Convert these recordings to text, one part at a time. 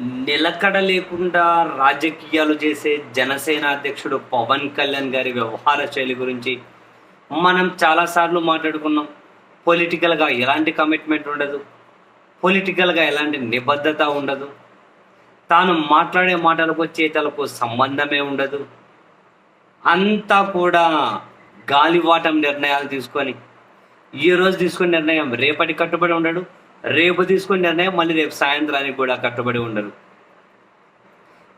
నిలకడ లేకుండా రాజకీయాలు చేసే జనసేన అధ్యక్షుడు పవన్ కళ్యాణ్ గారి వ్యవహార శైలి గురించి మనం చాలాసార్లు మాట్లాడుకున్నాం. పొలిటికల్గా ఎలాంటి కమిట్మెంట్ ఉండదు. పొలిటికల్గా ఎలాంటి నిబద్ధత ఉండదు. తాను మాట్లాడే మాటలకు చేతలకు సంబంధమే ఉండదు. అంతా కూడా గాలివాటం నిర్ణయాలు తీసుకొని ఈరోజు రోజు తీసుకునే నిర్ణయం రేపటి కట్టుబడి ఉండడు. రేపు తీసుకునే నిర్ణయం మళ్ళీ రేపు సాయంత్రానికి కూడా కట్టుబడి ఉండరు.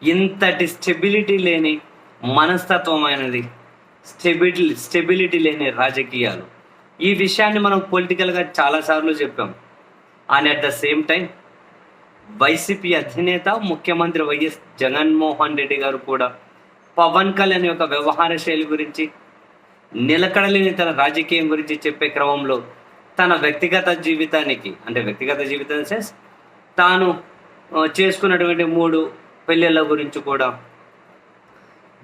ఇంతటి స్టెబిలిటీ లేని మనస్తత్వమైనది స్టెబిలిటీ స్టెబిలిటీ లేని రాజకీయాలు. ఈ విషయాన్ని మనం పొలిటికల్గా చాలాసార్లు చెప్పాం. And at the same time YCP అధినేత ముఖ్యమంత్రి వైఎస్ జగన్మోహన్ రెడ్డి గారు కూడా పవన్ కళ్యాణ్ యొక్క వ్యవహార శైలి గురించి నిలకడలేని తన రాజకీయం గురించి చెప్పే క్రమంలో తన వ్యక్తిగత జీవితానికి అంటే వ్యక్తిగత జీవితం సెన్స్ తాను చేసుకున్నటువంటి మూడు పెళ్ళిళ్ళ గురించి కూడా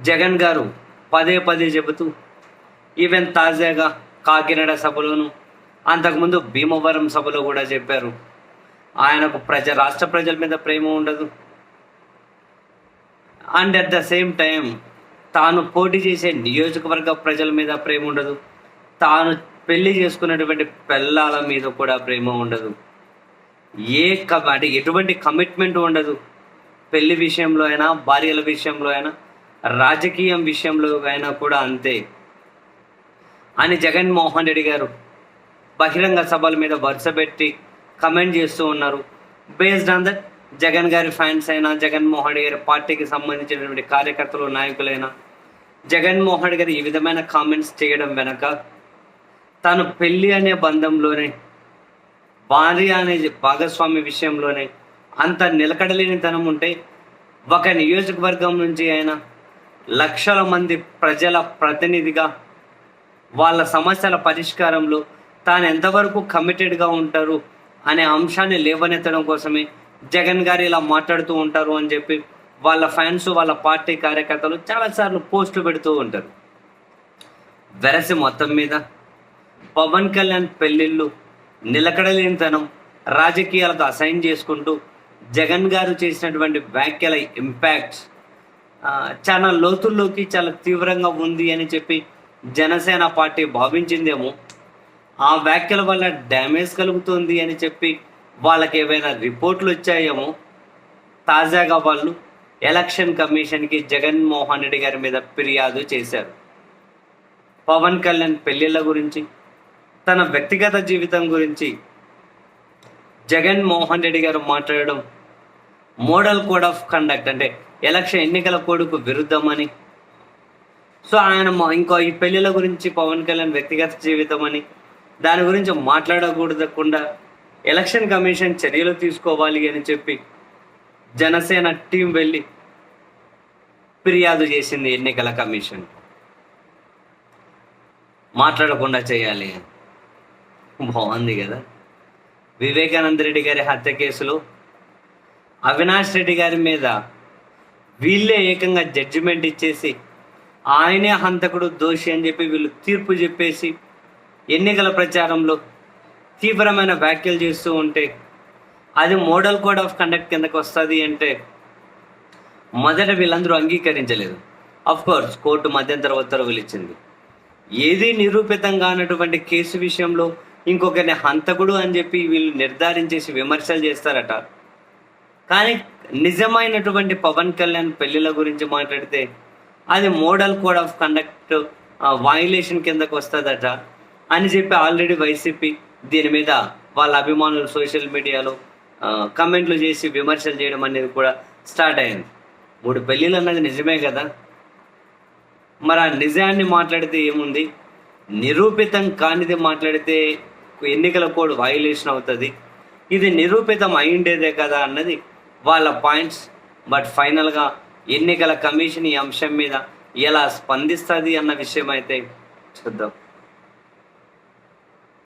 జగన్ గారు పదే పదే చెబుతూ ఈవెన్ తాజాగా కాకినాడ సభలోను అంతకుముందు భీమవరం సభలో కూడా చెప్పారు. ఆయనకు ప్రజ రాష్ట్ర ప్రజల మీద ప్రేమ ఉండదు. And at the same time తాను పోటీ చేసే నియోజకవర్గ ప్రజల మీద ప్రేమ ఉండదు. తాను పెళ్ళి చేసుకున్నటువంటి పిల్లల మీద కూడా ప్రేమ ఉండదు. ఏ క- అంటే ఎటువంటి కమిట్మెంట్ ఉండదు. పెళ్ళి విషయంలో అయినా భార్యల విషయంలో అయినా రాజకీయం విషయంలో అయినా కూడా అంతే. అని జగన్మోహన్ రెడ్డి గారు బహిరంగ సభల మీద వరుస పెట్టి కమెంట్ చేస్తూ ఉన్నారు. బేస్డ్ ఆన్ దట్ జగన్ గారి ఫ్యాన్స్ అయినా జగన్మోహన్ రెడ్డి గారి పార్టీకి సంబంధించినటువంటి కార్యకర్తలు నాయకులైనా జగన్మోహన్ రెడ్డి గారు ఈ విధమైన కామెంట్స్ చేయడం వెనక తను పెళ్ళి అనే బంధంలోనే భార్య అనే భాగస్వామి విషయంలోనే అంత నిలకడలేనితనం ఉంటే ఒక నియోజకవర్గం నుంచి ఆయన లక్షల మంది ప్రజల ప్రతినిధిగా వాళ్ళ సమస్యల పరిష్కారంలో తాను ఎంతవరకు కమిటెడ్గా ఉంటారు అనే అంశాన్ని లేవనెత్తడం కోసమే జగన్ గారు ఇలా మాట్లాడుతూ ఉంటారు అని చెప్పి వాళ్ళ ఫ్యాన్స్ వాళ్ళ పార్టీ కార్యకర్తలు చాలాసార్లు పోస్టులు పెడుతూ ఉంటారు. వెరసి మొత్తం మీద పవన్ కళ్యాణ్ పెళ్ళిళ్ళు నిలకడలేనితనం రాజకీయాలతో అసైన్ చేసుకుంటూ జగన్ గారు చేసినటువంటి వ్యాఖ్యల ఇంపాక్ట్ చాలా లోతుల్లోకి చాలా తీవ్రంగా ఉంది అని చెప్పి జనసేన పార్టీ భావించిందేమో. ఆ వ్యాఖ్యల వల్ల డ్యామేజ్ కలుగుతుంది అని చెప్పి వాళ్ళకి ఏవైనా రిపోర్ట్లు వచ్చాయేమో. తాజాగా వాళ్ళు ఎలక్షన్ కమిషన్కి జగన్మోహన్ రెడ్డి గారి మీద ఫిర్యాదు చేశారు. పవన్ కళ్యాణ్ పెళ్ళిళ్ళ గురించి తన వ్యక్తిగత జీవితం గురించి జగన్ మోహన్ రెడ్డి గారు మాట్లాడడం మోడల్ కోడ్ ఆఫ్ కండక్ట్ అంటే ఎలక్షన్ ఎన్నికల కోడ్కు విరుద్ధమని. సో ఆయన ఇంకో ఈ పెళ్ళిళ్ళ గురించి పవన్ కళ్యాణ్ వ్యక్తిగత జీవితం అని. దాని గురించి మాట్లాడకూడదకుండా ఎలక్షన్ కమిషన్ చర్యలు తీసుకోవాలి అని చెప్పి జనసేన టీం వెళ్ళి ఫిర్యాదు చేసింది ఎన్నికల కమిషన్. మాట్లాడకుండా చేయాలి అని. బాగుంది కదా. వివేకానంద రెడ్డి గారి హత్య కేసులో అవినాష్ రెడ్డి గారి మీద వీళ్ళే ఏకంగా జడ్జిమెంట్ ఇచ్చేసి ఆయనే హంతకుడు దోషి అని చెప్పి వీళ్ళు తీర్పు చెప్పేసి ఎన్నికల ప్రచారంలో తీవ్రమైన వ్యాఖ్యలు చేస్తూ ఉంటే అది మోడల్ కోడ్ ఆఫ్ కండక్ట్ కిందకి వస్తుంది అంటే మొదట వీళ్ళందరూ అంగీకరించలేదు. అఫ్ కోర్స్ కోర్టు మధ్యంతర ఉత్తర్వులు ఇచ్చింది. ఏది నిరూపితం కానటువంటి కేసు విషయంలో ఇంకొకరిని హంతకుడు అని చెప్పి వీళ్ళు నిర్ధారించేసి విమర్శలు చేస్తారట. కానీ నిజమైనటువంటి పవన్ కళ్యాణ్ పెళ్ళిళ్ళ గురించి మాట్లాడితే అది model code of conduct violation కిందకు వస్తుందట అని చెప్పి ఆల్రెడీ వైసీపీ దీని మీద వాళ్ళ అభిమానులు సోషల్ మీడియాలో కమెంట్లు చేసి విమర్శలు చేయడం అనేది కూడా స్టార్ట్ అయింది. మూడు పెళ్ళిళ్ళు అన్నది నిజమే కదా? మరి ఆ నిజాన్ని మాట్లాడితే ఏముంది? నిరూపితం కానిది మాట్లాడితే ఎన్నికల కోడ్ వయలేషన్ అవుతుంది. ఇది నిరూపితం అయిండేదే కదా అన్నది వాళ్ళ పాయింట్స్. బట్ ఫైనల్గా ఎన్నికల కమిషన్ ఈ అంశం మీద ఎలా స్పందిస్తుంది అన్న విషయం అయితే చూద్దాం.